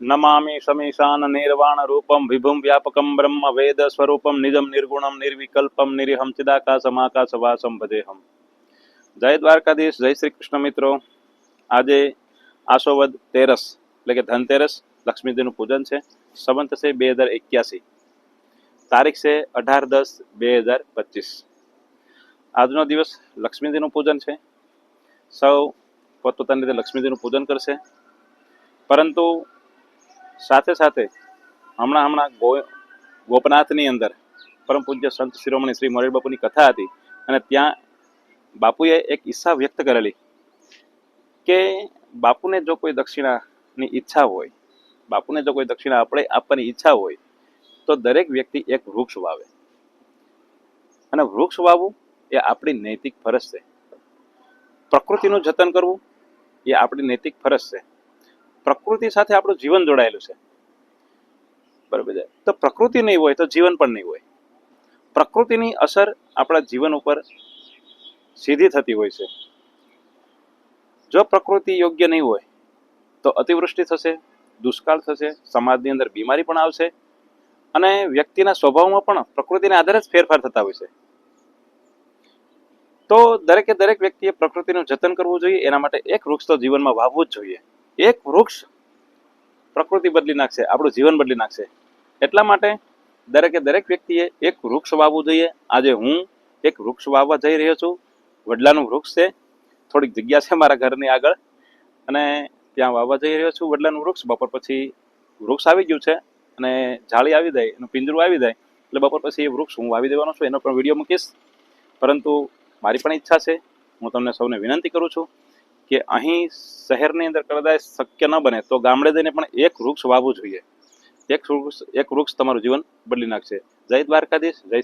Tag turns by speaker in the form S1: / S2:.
S1: નમામિ સમીશાન નિર્વાણ રૂપમ વિભુમ વ્યાપકમ બ્રહ્મ વેદ સ્વરૂપમ નિજમ નિર્ગુણમ નિર્વિકલ્પમ નિરીહમ ચિદાકાશમ આકાશવાસમ ભજેહમ જય દ્વારકાધીશ જય શ્રી કૃષ્ણ મિત્રો આજે આશોવદ તેરસ, એટલે કે ધનતેરસ, લક્ષ્મીજીનું પૂજન છે, સંવંત છે બે હજાર એક્યાસી. તારીખ છે અઢાર દસ બે હજાર પચીસ. આજનો દિવસ લક્ષ્મીજીનું પૂજન છે. સૌ પોતપોતાની રીતે લક્ષ્મીજીનું પૂજન કરશે. પરંતુ સાથે સાથે હમણાં હમણાં ગો ગોપનાથની અંદર પરમ પૂજ્ય સંત શિરોમણી શ્રી મોરેલ બાપુની કથા હતી અને ત્યાં બાપુએ એક ઈચ્છા વ્યક્ત કરેલી કે બાપુને જો કોઈ દક્ષિણાની ઈચ્છા હોય, બાપુને જો કોઈ દક્ષિણા આપણે આપવાની ઈચ્છા હોય, તો દરેક વ્યક્તિ એક વૃક્ષ વાવે. અને વૃક્ષ વાવવું એ આપણી નૈતિક ફરજ છે. પ્રકૃતિનું જતન કરવું એ આપણી નૈતિક ફરજ છે. પ્રકૃતિ સાથે આપણું જીવન જોડાયેલું છે. બરાબર છે? તો પ્રકૃતિ નહીં હોય તો જીવન પણ નહીં હોય. પ્રકૃતિની અસર આપણા જીવન ઉપર સીધી થતી હોય છે. જો પ્રકૃતિ યોગ્ય નહીં હોય, તો અતિવૃષ્ટિ થશે, દુષ્કાળ થશે, સમાજની અંદર બીમારી પણ આવશે અને વ્યક્તિના સ્વભાવમાં પણ પ્રકૃતિના આધારે જ ફેરફાર થતા હોય છે. તો દરેકે દરેક વ્યક્તિએ પ્રકૃતિનું જતન કરવું જોઈએ, એના માટે એક વૃક્ષ તો જીવનમાં વાવવું જ જોઈએ. એક વૃક્ષ પ્રકૃતિ બદલી નાખશે, આપણું જીવન બદલી નાખશે. એટલા માટે દરેકે દરેક વ્યક્તિએ એક વૃક્ષ વાવવું જોઈએ. આજે હું એક વૃક્ષ વાવવા જઈ રહ્યો છું. વડલાનું વૃક્ષ છે. થોડીક જગ્યા છે મારા ઘરની આગળ. અને ત્યાં વાવવા જઈ રહ્યો છું વડલાનું વૃક્ષ. બપોર પછી વૃક્ષ આવી ગયું છે અને જાળી આવી જાય, એનું પિંજરું આવી જાય. એટલે બપોર પછી એ વૃક્ષ હું વાવી દેવાનો છું. એનો પણ વીડિયો મૂકીશ. પરંતુ મારી પણ ઈચ્છા છે. હું તમને સૌને વિનંતી કરું છું. કે અહીં શહેરની અંદર કદાચ શક્ય ન બને તો ગામડે જઈને પણ એક વૃક્ષ વાવવું જોઈએ. એક વૃક્ષ એક વૃક્ષ તમારું જીવન બદલી નાખશે. જય દ્વારકાધીશ, જય